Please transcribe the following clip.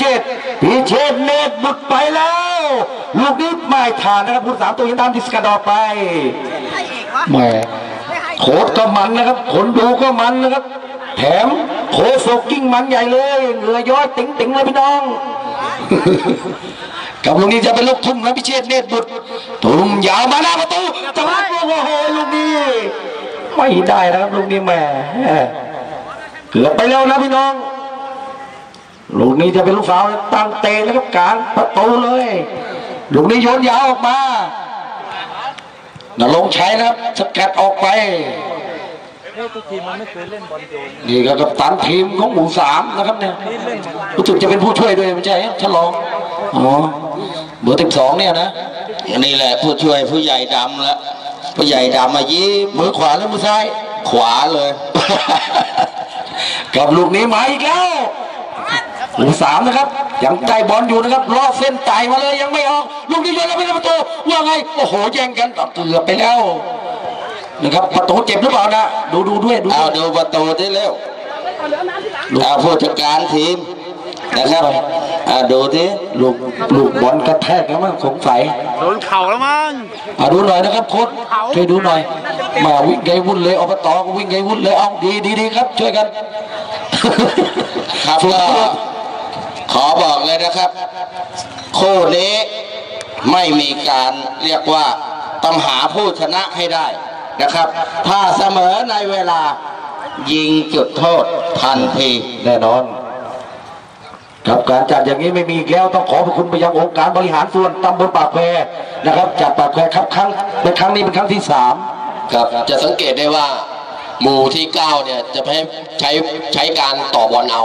เชษพิเชษเนตบุดไปแล้ว ลูกนี้ไม่ผ่านนะครับผู้สามตัวยังตามดิสกระดอกไปแหมโคตรก็มันนะครับคนดูก็มันนะครับ แถมโคโซกิ้งมันใหญ่เลยเหงื่อย้อยติ๋งติ๋งๆเลยพี่น้องกับลูกนี้จะเป็นลูกทุ่มนะพิเชษเนตรบุตรทุ่มยาวมาหน้าประตูจังหวะโอ้โหลูกนี้ไม่ได้นะครับลูกนี้แหม่เกือบไปแล้วนะพี่น้อง ลูกนี้จะเป็นลูกสาวตั้งเตะนะครับกลางประตูเลย ลูกนี้โยนยาวออกมานรงค์ชัยนะครับสกัดออกไปนี่ก็กับตันทีมของหมู่สามนะครับเนี่ยรู้สึกจะเป็นผู้ช่วยด้วยไม่ใช่ฉลองอ๋อเบอร์สิบสองเนี่ยนะนี่แหละผู้ช่วยผู้ใหญ่ดำแล้วผู้ใหญ่ดำมายิ้มมือขวาหรือมือซ้าย ขวาเลย กับลูกนี้มาอีกแล้ว หมู่สามนะครับ ยังได้บอลอยู่นะครับลอดเส้นไต่มาเลยยังไม่ออก ลูกนี้โยนแล้วไปในประตูว่าไง โอ้โหแย่งกันเกือบไปแล้วนะครับประตูเจ็บหรือเปล่านะดูดูด้วยดูเอาด้วยดูประตูได้เร็วเอาผู้จัดการทีมนะครับอ่าดูที่ลูกลูกบอลกระแทกแล้วมั้งสงสัยโดนเข่าแล้วมั้งอะดูหน่อยนะครับโค้ชช่วยดูหน่อย มาวิ่งไงวุ่นเลยอบตก็วิ่งไงวุ่นเลยเอาดีดีดีครับ ช่วยกัน ครับก็ ขอบอกเลยนะครับ คู่นี้ไม่มีการเรียกว่าต้องหาผู้ชนะให้ได้นะครับ ถ้าเสมอในเวลายิงจุดโทษทันทีแน่นอนครับการจัดอย่างนี้ไม่มีอีกแล้วต้องขอขอบคุณไปยังองค์การบริหารส่วนตำบลปากแพรนะครับ จัดปากแพรครับครั้งเป็นครั้งนี้เป็นครั้งที่สามครับจะสังเกตได้ว่าหมู่ที่ 9 เนี่ยจะใช้ใช้ใช้การต่อบอลเอา